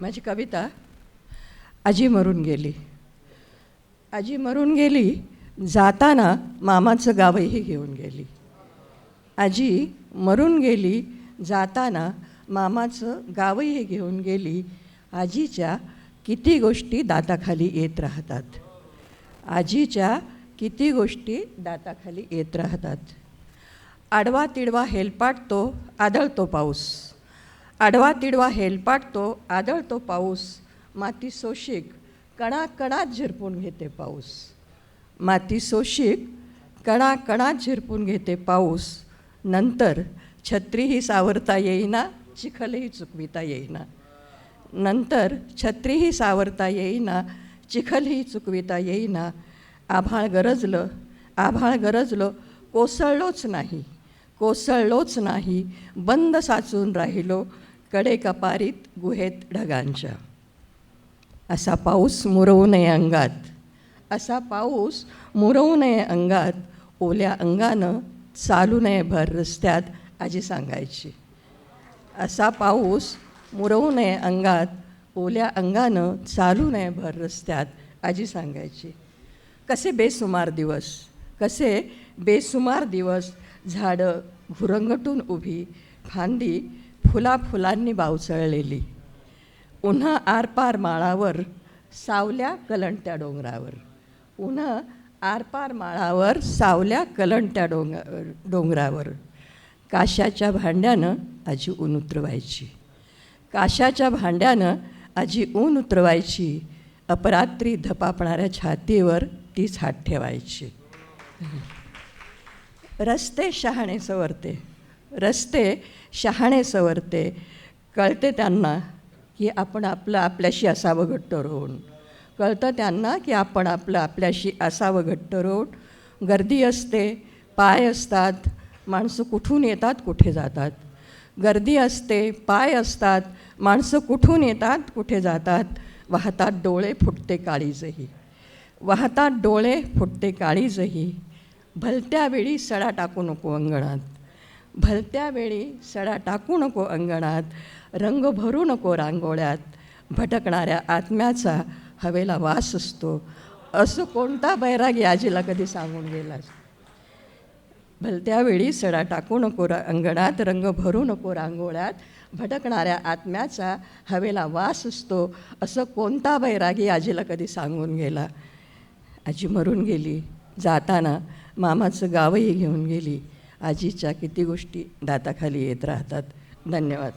माझी कविता आजी मरून गेली. आजी मरून गेली जाताना मामाचं गावही घेऊन गेली. आजी मरून गेली जाताना मामाचं गावही घेऊन गेली. आजीच्या किती गोष्टी दाताखाली येत राहतात. आजीच्या किती गोष्टी दाताखाली येत राहतात. आडवा तिडवा हेलपाटतो आदळतो पाऊस. आडवा तिडवा हेलपाटतो आदळतो पाऊस. माती सोशिक कणाकणात झिरपून घेते पाऊस. माती सोशिक कणाकणात झिरपून घेते पाऊस. नंतर छत्रीही सावरता येईना चिखलही चुकविता येईना. नंतर छत्रीही सावरता येईना चिखलही चुकविता येईना. आभाळ गरजलं आभाळ गरजलं कोसळलोच नाही. कोसळलोच नाही. बंद साचून राहिलो कडे कपारीत गुहेत ढगांच्या. असा पाऊस मुरवू नये अंगात. असा पाऊस मुरवू नये अंगात. ओल्या अंगानं चालू नये भर रस्त्यात आजी सांगायची. असा पाऊस मुरवू नये अंगात. ओल्या अंगानं चालू नये भर रस्त्यात आजी सांगायची. कसे बेसुमार दिवस कसे बेसुमार दिवस. झाडं घुरंगटून उभी फांदी फुला फुलांनी बावचळलेली उन्हा आरपार माळावर सावल्या कलंट्या डोंगरावर. उन्हा आरपार माळावर सावल्या कलंट्या डोंग डोंगरावर. काशाच्या भांड्यानं आजी ऊन उतरवायची. काशाच्या भांड्यानं आजी ऊन उतरवायची. अपरात्री धपापणाऱ्या छातीवर तीच हात ठेवायची. रस्ते शहाणे सवरते रस्ते शहाणे सवरते. कळते त्यांना की आपण आपलं आपल्याशी असावं घट्ट रोवून कळतं त्यांना की आपण आपलं आपल्याशी असावं घट्ट रोवून गर्दी असते पाय असतात माणसं कुठून येतात कुठे जातात. गर्दी असते पाय असतात माणसं कुठून येतात कुठे जातात. वाहतात डोळे फुटते काळीजही. वाहतात डोळे फुटते काळीजही. भलत्या वेळी सडा टाकू नको अंगणात. भलत्या वेळी सडा टाकू नको अंगणात रंग भरू नको रांगोळ्यात भटकणाऱ्या आत्म्याचा हवेला वास असतो. असं कोणता बैरागी आजीला कधी सांगून गेलास? भलत्या वेळी सडा टाकू नको रा अंगणात रंग भरू नको रांगोळ्यात भटकणाऱ्या आत्म्याचा हवेला वास असतो. असं कोणता बैरागी आजीला कधी सांगून गेला? आजी मरून गेली. जाताना मामाचं गावही घेऊन गेली. आजीच्या किती गोष्टी दाताखाली येत राहतात. धन्यवाद.